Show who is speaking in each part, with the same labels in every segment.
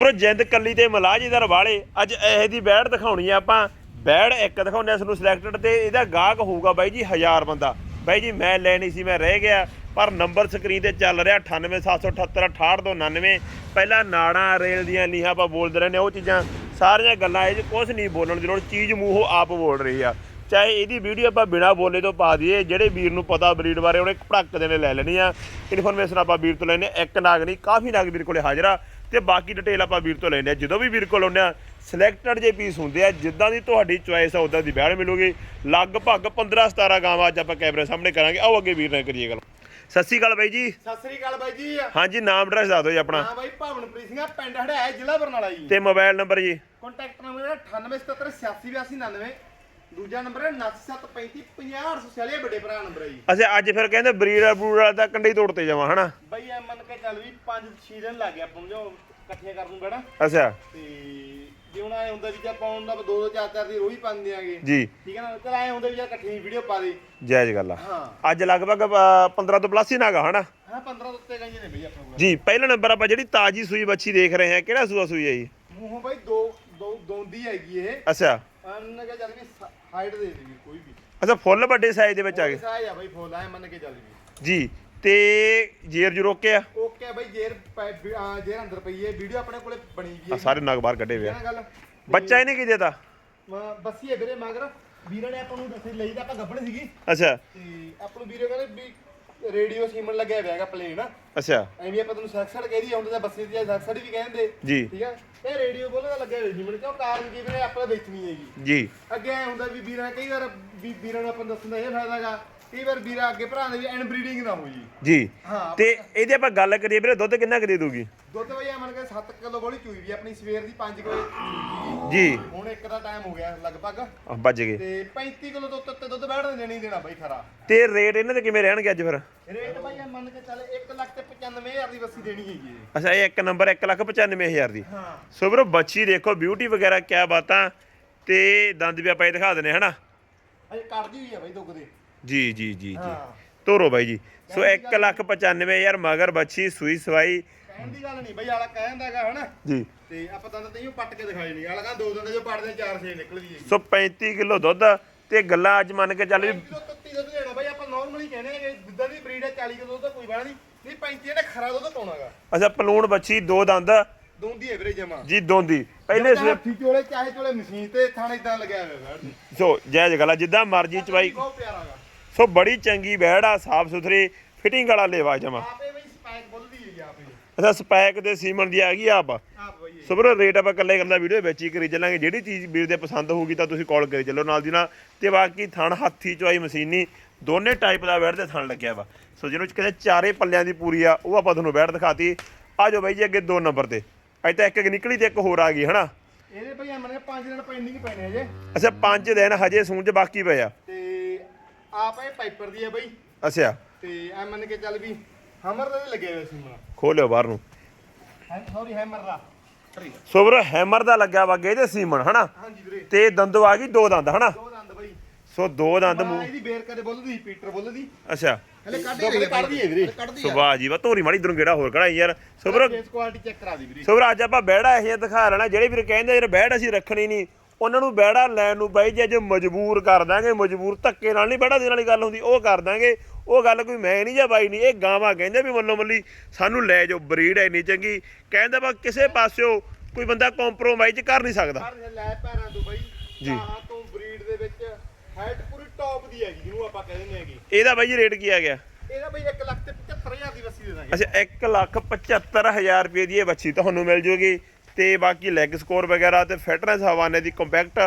Speaker 1: ਪਰ ਜਿੰਦ ਕੱਲੀ ਤੇ ਮਲਾਜੀਦਾਰ ਵਾਲੇ ਅੱਜ ਇਹ ਦੀ ਬੈੜ ਦਿਖਾਉਣੀ ਆ ਆਪਾਂ। ਬੈੜ ਇੱਕ ਦਿਖਾਉਂਦੇ ਆ ਤੁਹਾਨੂੰ ਸਿਲੈਕਟਡ ਤੇ ਇਹਦਾ ਗਾਹਕ ਹੋਊਗਾ ਬਾਈ ਜੀ 1000 ਬੰਦਾ। ਬਾਈ ਜੀ ਮੈਂ ਲੈਣੀ ਸੀ ਮੈਂ ਰਹਿ ਗਿਆ ਪਰ ਨੰਬਰ ਸਕਰੀਨ ਤੇ ਚੱਲ ਰਿਹਾ 9877868299 ਪਹਿਲਾਂ ਨਾੜਾਂ ਰੇਲ ਦੀਆਂ ਲੀਹਾਂ ਆਪਾਂ ਬੋਲਦੇ ਰਹਿੰਦੇ ਹਾਂ, ਉਹ ਚੀਜ਼ਾਂ ਸਾਰੀਆਂ ਗੱਲਾਂ ਇਹ 'ਚ ਕੁਝ ਨਹੀਂ ਬੋਲਣ ਦੀ ਲੋੜ ਚੀਜ਼ ਮੂੰਹੋਂ ਆਪ ਬੋਲ ਰਹੀ ਆ। ਚਾਹੇ ਇਹਦੀ ਵੀਡੀਓ ਆਪਾਂ ਬਿਨਾ ਬੋਲੇ ਤੋਂ ਪਾ ਦਈਏ ਜਿਹੜੇ ਵੀਰ ਨੂੰ ਪਤਾ ਬਰੀਡ ਬਾਰੇ ਉਹਨੇ ਭੜਕ ਦੇ ਨੇ ਲੈ ਲੈਣੀ ਆ। ਇਨਫੋਰਮੇਸ਼ਨ ਆਪਾਂ ਵੀਰ ਤੋਂ ਲੈਣੇ ਆ। ਇੱਕ ਨਾਗ ਨਹੀਂ ਕਾਫੀ ਨਾਗ ਵੀਰ ਕੋਲੇ ਹਾਜ਼ਰ ਆ। ਤੇ ਬਾਕੀ ਡਿਟੇਲ ਆਪਾਂ ਵੀਰ ਤੋਂ ਲੈਣੇ ਆ ਜਦੋਂ ਵੀ ਵੀਰ ਕੋਲ ਆਉਂਦੇ ਆ ਸਿਲੈਕਟਡ ਜੇ ਪੀਸ ਹੁੰਦੇ ਆ ਜਿੱਦਾਂ ਦੀ ਤੁਹਾਡੀ ਚੁਆਇਸ ਆ ਉਦਾਂ ਦੀ ਬੈੜ ਮਿਲੂਗੀ। ਲਗਭਗ 15 17 ਗਾਵਾਂ ਅੱਜ ਆਪਾਂ ਕੈਮਰੇ ਸਾਹਮਣੇ ਕਰਾਂਗੇ। ਆਓ ਅੱਗੇ ਵੀਰ ਨਾਲ ਕਰੀਏ ਗੱਲ। ਸਤਿ ਸ਼੍ਰੀ ਅਕਾਲ ਬਾਈ ਜੀ।
Speaker 2: ਸਤਿ ਸ੍ਰੀ ਅਕਾਲ ਬਾਈ ਜੀ।
Speaker 1: ਹਾਂਜੀ ਨਾਮ ਐਡਰੈਸ ਦੱਸ ਦਿਓ ਜੀ ਆਪਣਾ।
Speaker 2: ਹਾਂ ਬਾਈ ਭਵਨਪ੍ਰੀਤ ਸਿੰਘ ਪਿੰਡ ਹੜਿਆ ਜ਼ਿਲ੍ਹਾ ਬਰਨਾਲਾ ਜੀ।
Speaker 1: ਤੇ mobile number ji.
Speaker 2: Contact number ਹੈ 9877868299 ਦੂਜਾ ਨੰਬਰ ਹੈ 9735500846 ਵੱਡੇ ਭਰਾ ਨੰਬਰ ਹੈ ਜੀ।
Speaker 1: ਅੱਛਾ ਅੱਜ ਫਿਰ ਕਹਿੰਦੇ ਬਰੀਡ ਬਰੂਡ ਦਾ ਕੰਡੇ ਹੀ ਤੋੜ ਤੇ ਜਾਵਾਂ ਹਨਾ?
Speaker 2: ਬਾਈ ਐ ਮੰਨ ਕੇ ਚੱਲ ਵੀ 5-6 ਦਿਨ ਲੱਗ ਗਿਆ ਨੂੰ ਜੋ ਇਕੱਠੀਆਂ ਕਰਨ ਨੂੰ
Speaker 1: ਅੱਛਾ।
Speaker 2: ਤੇ ਜੇ ਹੁਣ ਐ ਹੁੰਦਾ ਵੀ ਜੇ ਪਾਉਣ ਦਾ ਦੋ ਦੋ ਚਾਰ ਚਾਰ ਦੀ ਰੋਜ਼ ਪਾਣ ਦਿਆਂਗੇ
Speaker 1: ਜੀ।
Speaker 2: ਠੀਕ ਹੈ ਨਾ? ਚਲ ਐ ਹੁੰਦਾ ਵੀ ਜੇ ਇਕੱਠੀ ਵੀਡੀਓ ਪਾ ਦੇ।
Speaker 1: ਜਾਇਜ਼ ਗੱਲ ਆ।
Speaker 2: ਹਾਂ।
Speaker 1: ਅੱਜ ਲਗਭਗ ਅ, 15 ਤੋਂ ਪਲੱਸ ਹੀ ਨਾਗਾ ਹਨਾ?
Speaker 2: ਹਾਂ 15 ਤੋਂ ਉੱਤੇ ਗਈਆਂ ਨੇ ਬਈ ਆਪਣੇ ਕੋਲ।
Speaker 1: ਜੀ ਪਹਿਲਾ ਨੰਬਰ ਆਪਾਂ ਜਿਹੜੀ ਤਾਜੀ ਸੂਈ ਬੱਚੀ ਦੇਖ ਰਹੇ ਹਾਂ ਕਿਹੜਾ ਸੂਆ ਸੂਈ ਹੈ ਜੀ?
Speaker 2: ਮੂੰਹੋਂ ਬਾਈ ਦੋ ਦੋ ਦੋਂਦੀ ਹੈਗੀ ਇਹ।
Speaker 1: ਅੱਛਾ।
Speaker 2: ਮੰਨ ਕੇ ਚੱਲ ਵੀ ਹਾਈਟ ਦੇ ਦੇਗੀ ਕੋਈ ਵੀ।
Speaker 1: ਅੱਛਾ ਫੁੱਲ ਵੱਡੇ ਸਾਈਜ਼ ਦੇ ਵਿੱਚ ਆ ਗਏ।
Speaker 2: ਸਾਇ ਆ ਬਾਈ ਫੁੱਲ ਐ ਮੰਨ ਕੇ ਚੱਲ
Speaker 1: ਜੀ। ਤੇ ਜੇਰ ਜੂ ਰੋਕੇ ਆ?
Speaker 2: ਓਕੇ ਬਾਈ ਜੇਰ ਪੈ- ਆ, ਜੇਰ ਅੰਦਰ ਪਈ ਹੈ ਵੀਡੀਓ ਆਪਣੇ ਕੋਲੇ ਬਣੀ ਵੀ
Speaker 1: ਆ
Speaker 2: ਹੈ
Speaker 1: ਸਾਰੇ ਨਗ ਬਾਹਰ ਕੱਢੇ ਹੋਏ ਆ।
Speaker 2: ਗੱਲ?
Speaker 1: ਬੱਚਾ ਇਹਨੇ ਕੀ ਦੇਤਾ
Speaker 2: ਬੱਸੀ ਹੈ ਵੀਰੇ ਮਗਰ। ਵੀਰਾਂ ਨੇ ਆਪਾਂ ਨੂੰ ਦੱਸੀ ਲਈ ਤਾਂ ਆਪਾਂ ਗੱਬਣ ਸੀਗੀ।
Speaker 1: ਅੱਛਾ।
Speaker 2: ਤੇ ਆਪਾਂ ਨੂੰ ਵੀਰੇ ਕਹਿੰਦੇ ਵੀ ਰੇਡੀਓ ਸੀਮਨ ਲੱਗਿਆ ਹੋਇਆ ਹੈਗਾ ਪਲੇਨ।
Speaker 1: ਅੱਛਾ।
Speaker 2: ਐਵੇਂ ਆਪਾਂ ਤੁਹਾਨੂੰ ਸੈਕਸਡ ਕਹਿਦੀ ਆਉਂਦੇ ਤਾਂ ਬੱਸੀ ਦੀ ਸੈਕਸਡ ਵੀ ਕਹਿੰਦੇ।
Speaker 1: ਜੀ।
Speaker 2: ਠੀਕ ਆ? ਇਹ ਰੇਡੀਓ ਬੋਲੇ ਦਾ ਲੱਗਿਆ ਹੋਇਆ ਸੀਮਨ ਕਿਉਂ? ਕਾਰਨ ਕੀ ਵੀਰੇ ਆਪਾਂ ਵੇਚਣੀ ਹੈਗੀ।
Speaker 1: ਜੀ।
Speaker 2: ਅੱਗੇ ਐ ਹੁੰਦਾ ਵੀ ਵੀਰਾਂ ਕਈ ਵਾਰ ਵੀ ਵੀਰਾਂ ਨੂੰ ਆਪਾਂ ਨੂੰ ਦੱਸਣ ਦਾ ਇਹ ਫਾਇਦਾ ਹੈਗਾ। ਕਈ ਵਾਰ ਵੀਰਾਂ ਅੱਗੇ ਭਰਾ ਦੇ ਵੀ ਇਨਬਰੀਡਿੰਗ ਨਾ ਹੋ ਜੀ।
Speaker 1: ਜੀ
Speaker 2: ਹਾਂ
Speaker 1: ਤੇ ਇਹਦੇ ਆਪਾਂ ਗੱਲ ਕਰੀਏ ਵੀਰੇ ਦੁੱਧ ਕਿੰਨਾ ਕੁ ਦੇ ਦੂਗੀ
Speaker 2: ਦੁੱਧ ਬਈ ਮੰਨ ਕੇ 7 ਕਿਲੋ ਬੋਲੀ ਚੂਈ ਵੀ ਆਪਣੀ ਸਵੇਰ ਦੀ 5 ਵਜੇ ਚੂਈ
Speaker 1: ਜੀ।
Speaker 2: ਹੁਣ ਇੱਕ ਦਾ ਟਾਈਮ ਹੋ ਗਿਆ ਲਗਭਗ।
Speaker 1: ਆ, ਵੱਜ ਗਏ।
Speaker 2: ਤੇ 35 ਕਿਲੋ ਤੋਂ ਉੱਤੇ ਦੁੱਧ ਬੈਠ ਦੇਣਾ ਹੀ ਦੇਣਾ ਬਈ ਖਰਾ।
Speaker 1: ਤੇ ਰੇਟ ਇਹਨਾਂ ਦੇ ਕਿਵੇਂ ਰਹਿਣਗੇ ਅੱਜ ਫਿਰ?
Speaker 2: ਰੇਟ ਬਈ ਇਹ ਮੰਨ ਕੇ ਚੱਲ 1 ਲੱਖ ਤੇ 95000 ਦੀ ਬੱਸੀ ਦੇਣੀ ਹੈਗੀ
Speaker 1: ਅੱਛਾ ਇਹ ਇੱਕ ਨੰਬਰ 195000 ਦੀ।
Speaker 2: ਹਾਂ।
Speaker 1: ਸੋ ਵੀਰੋ ਬੱਚੀ ਦੇਖੋ ਬਿਊਟੀ ਵਗੈਰਾ ਕਿਆ ਬਾਤਾਂ। ਤੇ ਦੰਦ ਵੀ ਆਪਾਂ ਇਹ ਦਿਖਾ ਦਿੰਦੇ ਹਨਾ?
Speaker 2: ਅਜੇ ਕੱਢਦੀ ਹੋਈ ਆ ਬਈ ਦੁੱਗ ਦੇ।
Speaker 1: ਜੀ ਜੀ ਜੀ ਜੀ।
Speaker 2: ਹਾਂ।
Speaker 1: ਤੋਰੋ ਬਾਈ ਜੀ। ਸੋ 195000 ਮਗਰ ਬੱਚੀ ਸੂਈ ਸਵਾਈ।
Speaker 2: ਕਹਿਣ ਦੀ ਗੱਲ ਨਹੀਂ ਬਈ ਆਲਾ ਹਨਾ।
Speaker 1: ਜੀ।
Speaker 2: ਤੇ ਆਪਾਂ ਤਾਂ ਤੈਨੂੰ ਪੱਟ ਕੇ ਦਿਖਾਈ ਨਹੀਂ। ਆਲਾ ਕਹਿੰਦਾ ਦੋ ਦਿਨ ਦੇ ਜੋ ਪੜਦੇ ਚਾਰ ਛੇ ਨਿਕਲਦੀ ਹੈਗੀ।
Speaker 1: ਸੋ 35 ਕਿਲੋ ਦੁੱਧ ਤੇ ਗੱਲਾਂ ਅੱਜ ਮੰਨ ਕੇ ਚੱਲ ਵੀ
Speaker 2: ਕਿਲੋ ਤੱਤੀ ਦੁੱਧ ਦੇਣਾ ਬਈ ਆਪਾਂ ਨਾਰਮਲੀ ਕਹਿੰਦੇ ਆ ਕਿ ਦੁੱਧਾਂ ਦੀ ਬਰੀਡ ਹੈ 40 ਕਿਲੋ ਦੁੱਧ ਤਾਂ ਕੋਈ ਬਾਲਾ ਨਹੀਂ। ਨਹੀਂ 35 ਇਹਨੇ ਖਰਾ ਦੁੱਧ ਪਾਉਣਾਗਾ।
Speaker 1: ਅੱਛਾ ਪਲੂਣ ਬੱਚੀ ਦੋ ਦੰਦ।
Speaker 2: ਦੋਂਦੀ ਹੈ ਵੀਰੇ ਜਮਾ।
Speaker 1: ਜੀ ਦੋਂਦੀ। ਪਹਿਲੇ ਸਵੇ
Speaker 2: ਹੱਥੀ ਚੋਲੇ ਚਾਹੇ ਚੋਲੇ ਮਸ਼ੀਨ ਤੇ ਥਾਣੇ ਇਦਾਂ ਲੱਗਿਆ ਹੋਇਆ
Speaker 1: ਸੋ ਜਾਇਜ਼ ਗੱਲ ਆ ਜਿੱਦਾਂ ਮਰਜ਼ੀ ਚਵਾਈ।
Speaker 2: ਬਹੁਤ
Speaker 1: ਸੋ ਬੜੀ ਚੰਗੀ ਬੈੜ ਆ ਸਾਫ਼ ਸੁਥਰੀ ਫਿਟਿੰਗ ਵਾਲਾ ਲੇਵਾ ਜਮਾ।
Speaker 2: ਆਪੇ ਬਈ ਸਪਾਈਕ ਬੁੱਲਦੀ ਹੈ ਜੀ ਆਪੇ।
Speaker 1: ਅੱਛਾ ਸਪੈਕ ਦੇ ਸੀਮਨ ਦੀ ਆ ਗਈ ਆਪ।
Speaker 2: ਆਪ ਬਈ।
Speaker 1: ਸੋ ਵੀਰੋ ਰੇਟ ਆਪਾਂ ਇਕੱਲੇ ਇਕੱਲਾ ਵੀਡੀਓ ਵਿੱਚ ਹੀ ਕਰੀ ਚੱਲਾਂਗੇ। ਜਿਹੜੀ ਚੀਜ਼ ਵੀਰ ਦੇ ਪਸੰਦ ਹੋਊਗੀ ਤਾਂ ਤੁਸੀਂ ਕਾਲ ਕਰੀ ਚੱਲੋ ਨਾਲ ਦੀ ਨਾਲ। ਤੇ ਬਾਕੀ ਥਣ ਹੱਥੀ ਚਵਾਈ ਮਸ਼ੀਨੀ ਦੋਨੇ ਟਾਈਪ ਦਾ ਬੈੜ ਤੇ ਥਣ ਲੱਗਿਆ ਵਾ। ਸੋ ਜਿਹਨੂੰ ਕਹਿੰਦੇ ਚਾਰੇ ਪੱਲਿਆਂ ਦੀ ਪੂਰੀ ਆ ਉਹ ਆਪਾਂ ਤੁਹਾਨੂੰ ਬੈੜ ਦਿਖਾਤੀ। ਆ ਜਾਓ ਬਾਈ ਜੀ ਅੱਗੇ ਦੋ ਨੰਬਰ ਤੇ। ਅੱਜ ਤਾਂ ਇੱਕ ਇੱਕ ਨਿਕਲੀ ਤੇ ਇੱਕ ਹੋਰ ਆ ਗਈ ਹਨਾ?
Speaker 2: ਇਹਦੇ ਭਈ ਮੰਨੇ 5 ਦਿਨ ਪੈਂਡਿੰਗ ਪੈਣੇ ਹਜੇ
Speaker 1: ਅੱਛਾ ਪੰਜ ਦਿਨ ਹਜੇ ਸੂਣ ਚ ਬਾਕੀ ਪਏ ਆ।
Speaker 2: ਤੇ ਆਪ ਇਹ ਪਾਈਪਰ ਦੀ ਹੈ ਬਈ।
Speaker 1: ਅੱਛਾ।
Speaker 2: ਤੇ ਐ ਮੰਨ ਕੇ ਚੱਲ ਵੀ ਹਮਰ ਦੇ ਲੱਗੇ ਹੋਏ ਸੀ ਮਾ
Speaker 1: ਖੋਲਿਓ ਬਾਹਰ ਨੂੰ।
Speaker 2: ਸੌਰੀ ਹੈਮਰ ਦਾ।
Speaker 1: ਸੋ ਵੀਰੋ ਹੈਮਰ ਦਾ ਲੱਗਾ ਵਾ ਇਹਦੇ ਸੀਮਨ ਹਨਾ?
Speaker 2: ਹਾਂਜੀ ਵੀਰੇ।
Speaker 1: ਤੇ ਦੰਦੋ ਆ ਗਈ ਦੋ ਦੰਦ ਹਨਾ?
Speaker 2: ਦੋ ਦੰਦ ਬਈ।
Speaker 1: ਸੋ ਦੋ ਦੰਦ ਮੂੰਹ
Speaker 2: ਇਹਦੀ ਬੇਰ ਕਦੇ ਬੋਲਦੀ ਸੀ ਪੀਟਰ ਬੋਲਦੀ।
Speaker 1: ਅੱਛਾ।
Speaker 2: ਹਲੇ ਕੱਢ ਹੀ ਕੱਢਦੀ ਹੈ ਵੀਰੇ। ਕੱਢਦੀ
Speaker 1: ਸੋ ਵਾਹ ਜੀ ਵਾਹ ਧੋਰੀ ਮਾੜੀ ਗੇੜਾ ਹੋਰ ਕਢਾਈ ਯਾਰ। ਸੋ ਵੀਰੋ
Speaker 2: ਕੁਆਲਿਟੀ ਚੈੱਕ ਕਰਾ ਦੀ ਵੀਰੇ।
Speaker 1: ਸੋ ਵੀਰੋ ਅੱਜ ਆਪਾਂ ਬਹਿੜਾ ਇਹ ਦਿਖਾ ਲੈਣਾ ਜਿਹੜੇ ਵੀਰ ਕਹਿੰਦੇ ਯਾਰ ਬਹਿੜ ਅਸੀਂ ਰੱਖਣੀ ਨਹੀਂ। ਉਹਨਾਂ ਨੂੰ ਬਹਿੜਾ ਲੈਣ ਨੂੰ ਬਾਈ ਜੇ ਅੱਜ ਮਜਬੂਰ ਕਰ ਦਾਂਗੇ ਮਜਬੂਰ ਧੱਕੇ ਨਾਲ ਨਹੀਂ ਬਹਿੜਾ ਦੇਣ ਵਾਲੀ ਗੱਲ ਹੁੰਦੀ ਉਹ ਕਰ ਦਾਂਗੇ। ਉਹ ਗੱਲ ਕੋਈ ਮੈਂ ਨਹੀਂ ਜਾਂ ਬਾਈ ਨਹੀਂ ਇਹ ਗਾਵਾਂ ਕਹਿੰਦੇ ਵੀ ਮੱਲੋ ਮੱਲੀ ਸਾਨੂੰ ਲੈ ਜਾਓ ਬਰੀਡ ਐ ਨਹੀਂ ਚੰਗੀ। ਕਹਿੰਦਾ ਵਾ ਕਿਸੇ ਪਾਸਿਓ ਕੋਈ ਬੰਦਾ ਕੰਪਰੋਮਾਈਜ਼ ਕਰ ਨਹੀਂ ਸਕਦਾ।
Speaker 2: ਪਰ ਲੈ ਪੈਰਾਂ ਤੋਂ ਬਈ
Speaker 1: ਜੀ।
Speaker 2: ਆਹਾਂ ਤੋਂ ਬਰੀਡ ਦੇ ਵਿੱਚ ਹਾਈਟ ਪੂਰੀ ਟੌਪ ਦੀ ਹੈਗੀ ਜਿਹਨੂੰ ਆਪਾਂ ਕਹਿੰਦੇ ਨੇ ਹੈਗੀ।
Speaker 1: ਇਹਦਾ ਬਾਈ ਜੀ ਰੇਟ ਕੀ ਆ ਗਿਆ?
Speaker 2: ਇਹਦਾ ਬਈ 1 ਲੱਖ ਤੇ 75000 ਦੀ ਵਸੀ ਦੇ ਦਾਂਗੇ।
Speaker 1: ਅੱਛਾ 1 ਲੱਖ 75000 ਰੁਪਏ ਦੀ ਇਹ ਬੱਚੀ ਤੁਹਾਨੂੰ ਮਿਲ ਜੂਗੀ। ਤੇ ਬਾਕੀ ਲੈਗ ਸਕੋਰ ਵਗੈਰਾ ਤੇ ਫਿਟਨੈਸ ਹਵਾਨੇ ਦੀ ਕੰਪੈਕਟ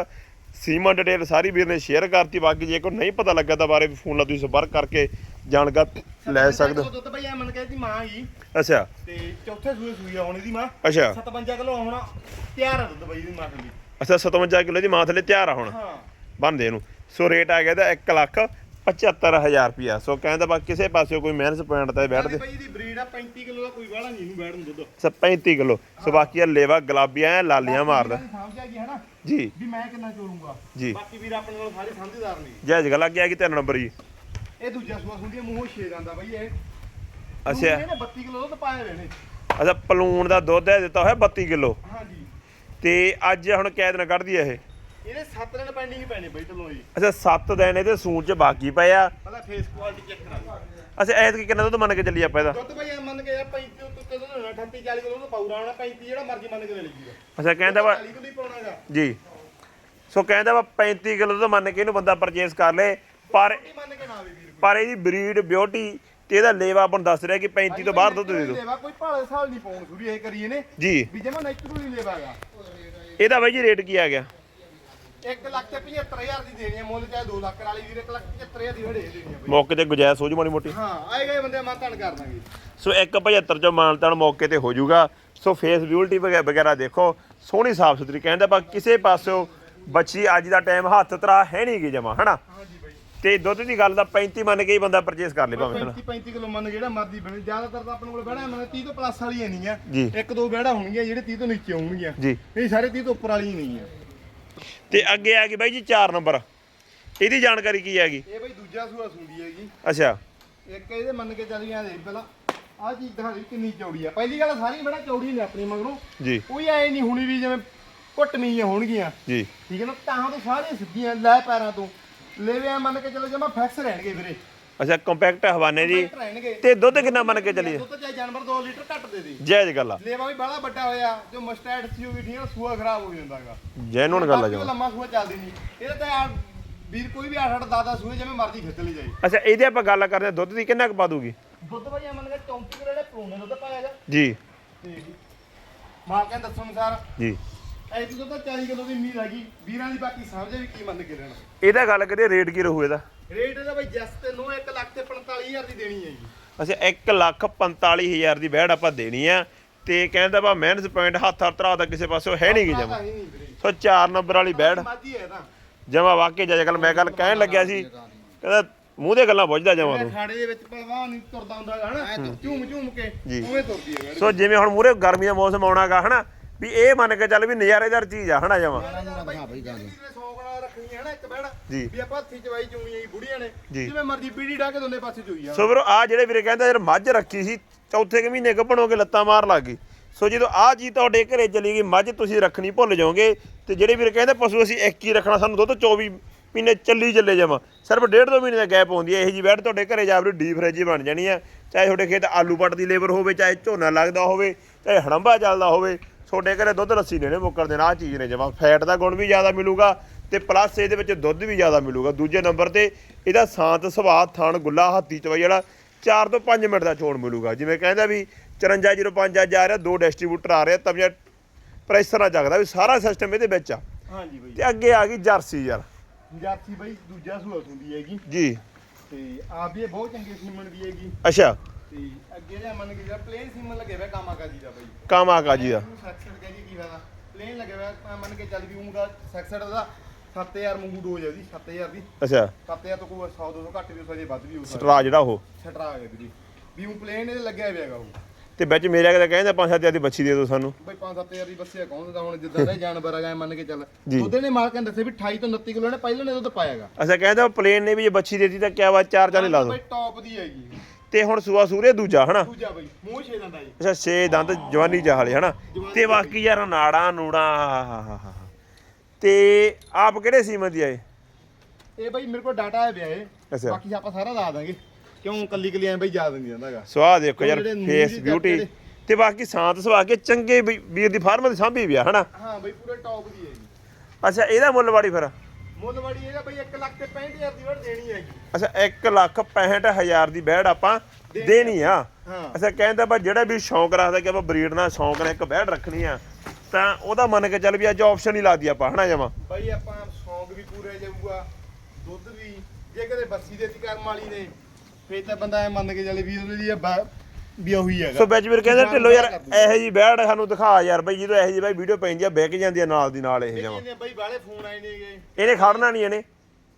Speaker 1: ਸੀਮਾ ਡਿਟੇਲ ਸਾਰੀ ਵੀਰ ਨੇ ਸ਼ੇਅਰ ਕਰਤੀ। ਬਾਕੀ ਜੇ ਕੋਈ ਨਹੀਂ ਪਤਾ ਲੱਗਾ ਤਾਂ ਬਾਰੇ ਫੋਨ ਲਾ ਤੁਸੀਂ ਸੰਪਰਕ ਕਰਕੇ ਜਾਣਕਾਰੀ ਲੈ ਸਕਦੇ ਹੋ।
Speaker 2: ਦੁੱਧ ਬਈ ਐ ਮੰਨ ਕੇ ਦੀ ਮਾਂ ਹੀ
Speaker 1: ਅੱਛਾ।
Speaker 2: ਤੇ ਚੌਥੇ ਸੂਏ ਸੂਈ ਆ ਹੁਣ ਇਹਦੀ ਮਾਂ।
Speaker 1: ਅੱਛਾ।
Speaker 2: 57 ਕਿਲੋ ਹੁਣ ਤਿਆਰ ਆ ਦੁੱਧ ਬਈ ਦੀ ਮਾਂ ਦੀ
Speaker 1: ਅੱਛਾ 57 ਕਿਲੋ ਦੀ ਮਾਂ ਥਲੇ ਤਿਆਰ ਆ ਹੁਣ।
Speaker 2: ਹਾਂ।
Speaker 1: ਬੰਦੇ ਇਹਨੂੰ। ਸੋ ਰੇਟ ਆ ਗਿਆ ਇਹਦਾ 1 ਲੱਖ। 75000 ਰੁਪਿਆ ਸੋ ਕਹਿੰਦਾ ਬਾ ਕਿਸੇ ਪਾਸੇ ਕੋਈ ਮਿਹਨਤ ਪੁਆਇੰਟ ਤੇ ਬੈਠਦੇ
Speaker 2: ਬਈ ਇਹਦੀ ਬਰੀਡ ਆ 35 ਕਿਲੋ ਦਾ ਕੋਈ ਵਾਲਾ ਨਹੀਂ ਨੂੰ ਦੁੱਧ
Speaker 1: ਸੋ 35 ਕਿਲੋ। ਸੋ ਬਾਕੀ ਆ ਲੇਵਾ ਗੁਲਾਬੀਆਂ ਐਂ ਲਾਲੀਆਂ ਮਾਰਦਾ।
Speaker 2: ਹਨਾ
Speaker 1: ਜੀ।
Speaker 2: ਵੀ ਮੈਂ ਕਿੰਨਾ ਚੋਰੂੰਗਾ।
Speaker 1: ਜੀ।
Speaker 2: ਬਾਕੀ ਵੀਰ ਆਪਣੇ ਨਾਲ ਸਾਰੇ ਸਮਝਦਾਰ ਨੇ।
Speaker 1: ਜੈ ਜਗਾ ਲੱਗ ਗਿਆ ਕਿ ਤਿੰਨ ਨੰਬਰ ਜੀ।
Speaker 2: ਇਹ ਦੂਜਾ ਸੂਆ ਹੁੰਦੀ ਮੂੰਹੋਂ ਛੇ ਜਾਂਦਾ ਬਈ ਇਹ।
Speaker 1: ਅੱਛਾ।
Speaker 2: ਇਹਨੇ 32 ਕਿਲੋ ਦੁੱਧ ਪਾਏ ਹੋਏ ਨੇ
Speaker 1: ਅੱਛਾ ਪਲੂਣ ਦਾ ਦੁੱਧ ਹੈ ਦਿੱਤਾ ਹੋਇਆ 32 ਕਿਲੋ।
Speaker 2: ਹਾਂਜੀ।
Speaker 1: ਤੇ ਅੱਜ ਹੁਣ ਕਿਹ ਦਿਨ ਕੱਢਦੀ ਹੈ ਇਹ।
Speaker 2: ਇਹਦੇ 7 ਦਿਨ ਪੈਂਡਿੰਗ ਪੈਣੇ ਬਈ ਢਲੋਂ ਜੀ।
Speaker 1: ਅੱਛਾ 7 ਦਿਨ ਇਹਦੇ ਸੂਣ ਚ ਬਾਕੀ ਪਏ ਆ।
Speaker 2: ਪਹਿਲਾਂ ਫੇਸ ਕੁਆਲਿਟੀ ਚੈੱਕ ਕਰਾ
Speaker 1: ਅੱਛਾ ਐਤਕੀ ਕਿੰਨਾ ਦੁੱਧ ਮੰਨ ਕੇ ਚੱਲੀ ਆਪਾਂ ਇਹਦਾ?
Speaker 2: ਦੁੱਧ ਭਾਈ ਐਂ ਮੰਨ ਕੇ ਯਾਰ 35 ਤੋਂ ਕਦੋਂ ਹੋਣਾ 38 40 ਕਿਲੋ ਦਾ ਪਾਉਰਾ ਹੋਣਾ 35 ਜਿਹੜਾ ਮਰਜ਼ੀ ਮੰਨ ਕੇ ਲੈ ਲਈਗਾ
Speaker 1: ਅੱਛਾ ਕਹਿੰਦਾ ਵਾ
Speaker 2: 40 ਕਿਲੋ ਹੀ ਪਾਉਣਾਗਾ
Speaker 1: ਜੀ। ਸੋ ਕਹਿੰਦਾ ਵਾ 35 ਕਿਲੋ ਦੁੱਧ ਮੰਨ ਕੇ ਇਹਨੂੰ ਬੰਦਾ ਪਰਚੇਸ ਕਰ ਲੇ। ਪਰ
Speaker 2: ਮੰਨ ਕੇ ਨਾ ਆਵੇ ਵੀਰ
Speaker 1: ਪਰ ਇਹਦੀ ਬਰੀਡ ਬਿਊਟੀ ਤੇ ਇਹਦਾ ਲੇਵਾ ਆਪਾਂ ਨੂੰ ਦੱਸ ਰਿਹਾ ਕਿ 35 ਤੋਂ ਬਾਹਰ ਦੁੱਧ ਦੇ ਦਿਓ।
Speaker 2: ਲੈਵਾ ਕੋਈ ਭਾਲੇ ਸਾਲ ਨਹੀਂ ਪਾਉਣ ਸੁਰੀ ਇਹ ਕਰੀਏ ਨੇ।
Speaker 1: ਜੀ।
Speaker 2: ਵੀ ਜਮਾ ਨੈਚੁਰਲੀ ਲੈਵਾਗਾ
Speaker 1: ਇਹਦਾ ਬਾਈ ਜੀ ਰੇਟ ਕੀ ਆ ਗਿਆ?
Speaker 2: 1 ਲੱਖ ਤੇ 75000 ਦੀ ਦੇਣੀ ਹੈ ਮੁੱਲ ਚਾਹੇ 2 ਲੱਖ ਵਾਲੀ ਵੀਰ 1 ਲੱਖ 75000 ਦੀ ਹੜੇ ਦੇਣੀ ਹੈ ਬਈ।
Speaker 1: ਮੌਕੇ ਤੇ ਗੁਜਾਇਸ਼ ਹੋ ਜੂ ਮਾੜੀ ਮੋਟੀ?
Speaker 2: ਹਾਂ ਆਏ ਗਏ ਬੰਦੇ ਮਾਂ ਧਣ ਕਰ ਦਾਂਗੇ।
Speaker 1: ਸੋ 175 ਚੋਂ ਮਾਨਤਾਨ ਮੌਕੇ ਤੇ ਹੋ ਜਾਊਗਾ ਸੋ ਫੇਸ ਬਿਊਟੀ ਵਗੈ- ਵਗੈਰਾ ਦੇਖੋ। ਸੋਹਣੀ ਸਾਫ਼ ਸੁਥਰੀ ਕਹਿੰਦਾ ਬਾ ਕਿਸੇ ਪਾਸਿਓ ਬੱਚੀ ਅੱਜ ਦਾ ਟਾਈਮ ਹੱਥ ਤਰਾ ਹੈ ਨਹੀਂ ਗੀ ਜਮਾ ਹਨਾ? ਤੇ ਦੁੱਧ ਦੀ ਗੱਲ ਦਾ 35 ਮੰਨ ਕੇ ਹੀ ਬੰਦਾ ਪਰਚੇਸ ਕਰ ਲੇ ਭਾਵੇਂ ਹਨਾ?
Speaker 2: 35 35 ਕਿਲੋ ਮੰਨ ਜਿਹੜਾ ਮਰਜ਼ੀ ਬਣੇ। ਜ਼ਿਆਦਾਤਰ ਤਾਂ ਆਪਣੇ ਕੋਲ ਬਹਿਣਾ ਮੰਨ 30 ਤੋਂ ਪਲੱਸ ਵਾਲੀਆਂ ਨਹੀਂ ਆ। ਇੱਕ ਦੋ ਬਹਿੜਾ ਹੋਣਗੀਆਂ ਜਿਹੜੇ 30 ਤੋਂ ਨੀਚੇ ਹੋਣਗੀਆਂ।
Speaker 1: ਜੀ।
Speaker 2: ਇਹ ਸਾਰੇ 30 ਤੋਂ ਉੱਪਰ ਵਾਲੀਆਂ ਨਹੀਂ ਆ
Speaker 1: ਤੇ ਅੱਗੇ ਆ ਗਈ ਬਾਈ ਜੀ 4 ਨੰਬਰ। ਇਹਦੀ ਜਾਣਕਾਰੀ ਕੀ ਹੈਗੀ?
Speaker 2: ਇਹ ਬਈ ਦੂਜਾ ਸੂਆ ਸੁੰਦੀ ਹੈਗੀ।
Speaker 1: ਅੱਛਾ।
Speaker 2: ਇੱਕ ਇਹਦੇ ਮੰਨ ਕੇ ਚੱਲ ਗਿਆ ਦੇ ਪਹਿਲਾਂ। ਆਹ ਚੀਜ਼ ਦਿਖਾ ਦੇ ਕਿੰਨੀ ਚੌੜੀ ਆ। ਪਹਿਲੀ ਗੱਲ ਸਾਰੀ ਬੜਾ ਚੌੜੀ ਨੇ ਆਪਣੀ ਮਗਰੋਂ।
Speaker 1: ਜੀ।
Speaker 2: ਕੋਈ ਐ ਨਹੀਂ ਹੁਣੀ ਵੀ ਜਿਵੇਂ ਘੁੱਟਮੀਆਂ ਹੋਣਗੀਆਂ।
Speaker 1: ਜੀ।
Speaker 2: ਠੀਕ ਹੈ ਨਾ? ਤਾਂ ਤੋਂ ਸਾਰੀਆਂ ਸਿੱਧੀਆਂ ਲੈ ਪੈਰਾਂ ਤੋਂ। ਲੈਵੇ ਮੰਨ ਕੇ ਚਲੋ ਜਮਾ ਫਿਕਸ ਰਹਿਣਗੇ ਵੀਰੇ।
Speaker 1: ਅੱਛਾ ਕੰਪੈਕਟ ਹਵਾਨੇ ਜੀ।
Speaker 2: ਰਹਿਣਗੇ।
Speaker 1: ਤੇ ਦੁੱਧ ਕਿੰਨਾ ਮੰਨ ਕੇ ਚੱਲੀਏ?
Speaker 2: ਦੁੱਧ ਚਾਹੇ ਜਾਨਵਰ 2 ਲੀਟਰ ਘੱਟ ਦੇ ਦੇ।
Speaker 1: ਜਾਇਜ਼ ਗੱਲ ਆ।
Speaker 2: ਲੇਵਾ ਵੀ ਬੜਾ ਵੱਡਾ ਹੋਇਆ ਜੋ ਮਸਟੈਡ ਸੀ ਉਹ ਵੀ ਠੀਕ ਆ ਸੂਆ ਖਰਾਬ ਹੋ ਜਾਂਦਾਗਾ
Speaker 1: ਜੈਨੂਨ ਗੱਲ ਆ
Speaker 2: ਬਾਕੀ ਉਹ
Speaker 1: ਜਮਾ
Speaker 2: ਲੰਮਾ ਸੂਆ ਚੱਲਦੀ ਨਹੀਂ। ਇਹਦਾ ਤਾਂ ਯਾਰ ਵੀਰ ਕੋਈ ਵੀ 8 8 10 10 ਸੂਏ ਜਿਵੇਂ ਮਰਜ਼ੀ ਖਿੱਚ ਲਈ ਜਾਏ।
Speaker 1: ਅੱਛਾ ਇਹਦੇ ਆਪਾਂ ਗੱਲ ਕਰਦੇ ਹਾਂ ਦੁੱਧ ਦੀ ਕਿੰਨਾ ਕੁ ਪਾ ਦੂਗੀ?
Speaker 2: ਦੁੱਧ ਭਾਈ ਮੰਨ ਕੇ 34 ਕਿਲੋ ਜਿਹੜੇ ਪਰੋਣੇ ਦੁੱਧ ਪਾਇਆ ਜਾ।
Speaker 1: ਜੀ।
Speaker 2: ਤੇ ਮਾਲਕਾਂ ਦੇ ਦੱਸਣ ਅਨੁਸਾਰ
Speaker 1: ਜੀ।
Speaker 2: ਐ ਤੋਂ ਤਾਂ 40 ਕਿਲੋ ਦੀ ਉਮੀਦ ਹੈਗੀ। ਵੀਰਾਂ ਦੀ ਬਾਕੀ ਸਮਝੇ ਵੀ ਕੀ ਮੰਨ ਕੇ ਲੈਣਾ
Speaker 1: ਇਹਦਾ ਗੱਲ ਕਰੀਏ ਰੇਟ ਕੀ ਰਹੂ ਇਹਦਾ?
Speaker 2: ਰੇਟ ਇਹਦਾ ਭਾਈ ਜਸ ਤੇ ਨੂੰ 1 ਲੱਖ ਤੇ 45000 ਦੀ ਦੇਣੀ ਹੈ ਜੀ।
Speaker 1: ਅੱਛਾ 1 ਲੱਖ 45000 ਦੀ ਬੈੜ ਆਪਾਂ ਦੇਣੀ ਆ ਤੇ ਕਹਿੰਦਾ ਵਾ ਮੈਨਸ ਪੁਆਇੰਟ ਹੱਥ ਹੱਥ ਤਰਾ ਦਾ ਕਿਸੇ ਪਾਸੋਂ ਹੈ ਨਹੀਂ ਗੀ ਜਮਾ।
Speaker 2: ਨਹੀਂ ਨਹੀਂ ਵੀਰੇ।
Speaker 1: ਸੋ 4 ਨੰਬਰ ਵਾਲੀ ਬੈੜ
Speaker 2: ਮਾਜੀ ਹੈ ਤਾਂ
Speaker 1: ਜਮਾ ਵਾਕਈ ਜੇ ਗੱਲ ਮੈਂ ਗੱਲ ਕਹਿਣ ਲੱਗਿਆ ਸੀ। ਕਹਿੰਦਾ ਮੂੰਹ ਦੇ ਗੱਲਾਂ ਪੁੱਛਦਾ ਜਮਾ
Speaker 2: ਇਹ
Speaker 1: ਤੂੰ।
Speaker 2: ਖਾੜੇ ਦੇ ਵਿੱਚ ਪਹਿਲਵਾਨ ਨਹੀਂ ਤੁਰਦਾ ਹੁੰਦਾ ਹੈਗਾ ਹਨਾ ਝੂਮ ਝੂਮ ਕੇ
Speaker 1: ਜੀ।
Speaker 2: ਉਵੇਂ ਤੁਰਦੀ ਹੈ
Speaker 1: ਸੋ ਜਿਵੇਂ ਹੁਣ ਮੂਰੇ ਗਰਮੀ ਦਾ ਮੌਸਮ ਆਉਣਾਗਾ ਹਨਾ ਵੀ ਇਹ ਮੰਨ ਕੇ ਚੱਲ ਵੀ ਨਜ਼ਾਰੇਦਾਰ ਚੀਜ਼ ਆ ਹਨਾ ਜਮਾ।
Speaker 2: ਰੱਖਣੀ ਹੈ ਨਾ ਇੱਕ ਬੈੜ
Speaker 1: ਜੀ।
Speaker 2: ਵੀ ਆਪਾਂ ਹੱਥੀ ਚਵਾਈ ਚੂਣੀ ਆਈ ਬੁੜੀਆਂ ਨੇ।
Speaker 1: ਜੀ।
Speaker 2: ਜਿਵੇਂ ਮਰਜ਼ੀ ਪੀੜੀ ਢਾ ਕੇ ਦੋਨੇ ਪਾਸੇ ਚੋਈ ਆ
Speaker 1: ਸੋ ਵੀਰੋ ਆ ਜਿਹੜੇ ਵੀਰੇ ਕਹਿੰਦਾ ਯਾਰ ਮੱਝ ਰੱਖੀ ਸੀ ਚੌਥੇ ਕੁ ਮਹੀਨੇ ਗੱਭਣੋ ਕੇ ਲੱਤਾਂ ਮਾਰ ਲੱਗ ਗਈ। ਸੋ ਜਦੋਂ ਆ ਜੀ ਤੁਹਾਡੇ ਘਰੇ ਚਲੀ ਗਈ ਮੱਝ ਤੁਸੀਂ ਰੱਖਣੀ ਭੁੱਲ ਜਾਓਗੇ। ਤੇ ਜਿਹੜੇ ਵੀਰੇ ਕਹਿੰਦੇ ਪਸ਼ੂ ਅਸੀਂ ਇੱਕ ਹੀ ਰੱਖਣਾ ਸਾਨੂੰ ਦੁੱਧ 24 ਮਹੀਨੇ ਚੱਲੀ ਚੱਲੇ ਜਾਵਾਂ। ਸਿਰਫ ਡੇਢ ਦੋ ਮਹੀਨੇ ਦਾ ਗੈਪ ਹੁੰਦੀ ਹੈ ਇਹੋ ਜੀ ਬੈਡ ਤੁਹਾਡੇ ਘਰੇ ਜਾ ਡੀਪ ਫ੍ਰਿਜ ਹੀ ਬਣ ਜਾਣੀ ਆ ਚਾਹੇ ਤੁਹਾਡੇ ਖੇਤ ਆਲੂ ਪੱਟ ਦੀ ਲੇਬਰ ਹੋਵੇ ਚਾਹੇ ਝੋਨਾ ਲੱਗਦਾ ਹੋਵੇ ਚਾਹੇ ਹੜੰਬਾ ਚੱਲਦਾ ਹੋਵੇ ਤੁਹਾਡੇ ਘਰੇ ਦੁੱਧ ਲੱਸੀ ਨੇ ਮੁੱਕਰ ਦੇਣਾ ਆ ਚੀਜ਼ ਨੇ ਜਮਾ। ਫੈਟ ਦਾ ਗੁਣ ਵੀ ਜ਼ਿਆਦਾ ਮਿਲੂਗਾ। ਤੇ ਪਲੱਸ ਇਹਦੇ ਵਿੱਚ ਦੁੱਧ ਵੀ ਜ਼ਿਆਦਾ ਮਿਲੂਗਾ। ਦੂਜੇ ਨੰਬਰ ਤੇ ਇਹਦਾ ਸ਼ਾਂਤ ਸੁਭਾਅ ਥਣ ਗੁੱਲਾ ਹੱਥੀ ਚਵਾਈ ਵਾਲਾ 4 ਤੋਂ 5 ਮਿੰਟ ਦਾ ਚੋਣ ਮਿਲੂਗਾ। ਜਿਵੇਂ ਕਹਿੰਦਾ ਵੀ 5405 ਅੱਜ ਆ ਰਿਹਾ ਦੋ ਡਿਸਟ੍ਰੀਬਿਊਟਰ ਆ ਰਹੇ ਤਵੀਆਂ ਪ੍ਰੈਸ਼ਰ ਨਾਲ ਜਗਦਾ ਵੀ ਸਾਰਾ ਸਿਸਟਮ ਇਹਦੇ ਵਿੱਚ ਆ।
Speaker 2: ਹਾਂਜੀ ਬਈ।
Speaker 1: ਤੇ ਅੱਗੇ ਆ ਗਈ ਜਰਸੀ ਯਾਰ।
Speaker 2: ਜਾਤੀ ਬਈ ਦੂਜਾ ਸੂਆ ਸੁੰਦੀ ਹੈਗੀ।
Speaker 1: ਜੀ।
Speaker 2: ਤੇ ਆਪ ਵੀ ਬਹੁਤ ਚੰਗੇ ਸੀਮਨ ਦੀ ਹੈਗੀ।
Speaker 1: ਅੱਛਾ।
Speaker 2: ਤੇ ਅੱਗੇ ਜਿਹੜਾ ਮੰਨ ਕੇ ਜਿਹੜਾ ਪਲੇਨ ਸੀਮਨ ਲੱਗੇ ਹੋਇਆ ਕਾਮਾਕਾ ਜੀ ਦਾ ਬਈ।
Speaker 1: ਕਾਮਾ ਕਾਜੀ ਦਾ
Speaker 2: ਸੈਕਸਡ ਕਹਿ ਜੀ ਕੀ ਫਾਇਦਾ। ਪਲੇਨ ਲੱਗੇ ਹੋਇਆ ਮੈਂ ਮੰਨ ਕੇ ਚੱਲ ਵੀ ਊਂਗਾ ਸੈਕਸਡ ਦਾ। 7000 ਮੰਗੂ ਡੋਜ ਹੈ ਉਹਦੀ 7000 ਦੀ।
Speaker 1: ਅੱਛਾ।
Speaker 2: 7000 ਤੋਂ ਕੋਈ 100 200 ਘੱਟ ਵੀ ਹੋ ਸਕਦੀ ਵੱਧ ਵੀ ਹੋ ਸਕਦੀ।
Speaker 1: ਸਟਰਾ ਜਿਹੜਾ ਉਹ?
Speaker 2: ਛਟਰਾ ਆ ਗਿਆ ਵੀਰੇ। ਵੀ ਉਹ ਪਲੇਨ ਇਹਦੇ ਲੱਗਿਆ ਹੋਇਆ ਹੈਗਾ ਉਹ।
Speaker 1: ਤੇ ਵਿੱਚ ਮੇਰੇ ਕਹਿੰਦਾ ਪੰਜ ਸੱਤ ਹਜ਼ਾਰ ਦੀ ਬੱਚੀ ਦੇ ਦਿਓ ਸਾਨੂੰ।
Speaker 2: ਬਈ 5-7000 ਦੀ ਬੱਸਿਆ ਕੌਣ ਦਿੰਦਾ ਹੁਣ? ਜਿੱਦਾਂ ਦਾ ਇਹ ਜਾਨਵਰ ਹੈਗਾ ਇਹ ਮੰਨ ਕੇ ਚੱਲ।
Speaker 1: ਜੀ।
Speaker 2: ਉਹਦੇ ਨੇ ਮਾਲਕਾਂ ਨੇ ਦੱਸਿਆ ਵੀ 28 ਤੋਂ 29 ਕਿਲੋ ਨੇ ਪਹਿਲਾਂ ਨੇ ਦੁੱਧ ਪਾਇਆਗਾ
Speaker 1: ਅੱਛਾ ਕਹਿੰਦਾ ਪਲੇਨ ਨੇ ਵੀ ਜੇ ਬੱਚੀ ਦੇਤੀ ਤਾਂ ਕਿਆ ਵਾ ਚਾਰ ਹੀ ਲਾ ਦੋ।
Speaker 2: ਬਈ ਟੌਪ ਦੀ ਹੈਗੀ।
Speaker 1: ਤੇ ਹੁਣ ਸੂਆ ਸੂਰੇ ਦੂਜਾ ਹਨਾ?
Speaker 2: ਦੂਜਾ ਬਈ ਮੂੰਹ ਛੇ ਦੰਦਾ ਜੀ।
Speaker 1: ਅੱਛਾ ਛੇ ਦੰਦ ਜਵਾਨੀ ਚਾਹਲੇ ਹਨਾ? ਤੇ ਬਾਕੀ ਯਾਰ ਨਾੜਾਂ ਨੂੜਾਂ ਆਹਾਹਾਹਾ। ਤੇ ਆਪ ਕਿਹੜੇ ਸੀਮਤ ਦੀ ਆਏ?
Speaker 2: ਇਹ ਬਈ ਮੇਰੇ ਕੋਲ ਡਾਟਾ ਹੈ ਪਿਆ ਇਹ
Speaker 1: ਅੱਛਾ।
Speaker 2: ਬਾਕੀ ਆਪਾਂ ਸਾਰਾ ਲਾ ਦਾਂਗੇ। ਕਿਉਂ ਕੱਲੀ ਕੱਲੀ ਐ ਬਈ ਯਾਦ ਨਹੀਂ ਜਾਂਦਾਗਾ
Speaker 1: ਸਵਾਹ ਦੇਖੋ ਯਾਰ
Speaker 2: ਜਿਹੜੇ
Speaker 1: ਫੇਸ ਬਿਊਟੀ ਤੇ ਬਾਕੀ ਸ਼ਾਂਤ ਸੁਭਾਅ ਕੇ ਚੰਗੇ ਵੀ- ਵੀਰ ਦੀ ਫਾਰਮ ਦੀ ਸਾਂਭੀ ਵੀ ਆ ਹਨਾ?
Speaker 2: ਹਾਂ ਬਈ ਪੂਰੇ ਟੌਪ ਦੀ ਹੈਗੀ
Speaker 1: ਅੱਛਾ ਇਹਦਾ ਮੁੱਲ ਵਾੜੀ ਫਿਰ?
Speaker 2: ਮੁੱਲ ਵਾੜੀ ਇਹਦਾ ਬਈ 1 ਲੱਖ ਤੇ 65000 ਦੀ ਵੜ ਦੇਣੀ ਹੈਗੀ
Speaker 1: ਅੱਛਾ 1 ਲੱਖ 65000 ਦੀ ਬੈੜ ਆਪਾਂ ਦੇਣੀ ਆ।
Speaker 2: ਹਾਂ।
Speaker 1: ਅੱਛਾ ਕਹਿੰਦਾ ਬਾ ਜਿਹੜਾ ਵੀ ਸ਼ੌਂਕ ਰੱਖਦਾ ਕਿ ਆਪਾਂ ਬਰੀਡ ਨਾਲ ਸ਼ੌਂਕ ਨਾਲ ਇੱਕ ਬੈੜ ਰੱਖਣੀ ਆ ਤਾਂ ਉਹਦਾ ਮੰਨ ਕੇ ਚੱਲ ਵੀ ਅੱਜ ਆਪਸ਼ਨ ਹੀ ਲਾਦੀ ਆਪਾਂ ਹਨਾ ਜਮਾ?
Speaker 2: ਬਈ ਆਪਾਂ ਸ਼ੌਂਕ ਵੀ ਪੂਰੇ ਜਾਊਗਾ ਦੁੱਧ ਵੀ ਜੇ ਕਦੇ ਬੱਸੀ ਦੇ ਕਰਮ ਵਾਲੀ ਨੇ ਫੇਰ ਤਾਂ ਬੰਦਾ ਐ ਮੰਨ ਕੇ ਚੱਲੇ ਵੀ ਉਹਦੇ ਲਈ ਬਾ- ਵੀ ਉਹੀ ਹੈਗਾ।
Speaker 1: ਸੋ ਵਿੱਚ ਵੀਰ ਕਹਿੰਦਾ ਢਿੱਲੋ ਯਾਰ ਇਹੋ ਜੀ ਬੈੜ ਸਾਨੂੰ ਦਿਖਾ ਯਾਰ ਬਈ ਜਦੋਂ ਇਹੋ ਜੀ ਬਾਈ ਵੀਡੀਓ ਪੈਂਦੀ ਆ ਵਿਕ ਜਾਂਦੀ ਆ ਨਾਲ ਦੀ ਨਾਲ ਇਹ ਜਮਾ।
Speaker 2: ਇਹਨੇ ਬਈ ਬਾਲੇ ਫੋਨ ਆਏ ਨੇਗੇ।
Speaker 1: ਇਹਨੇ ਖੜਨਾ ਨਹੀਂ ਇਹਨੇ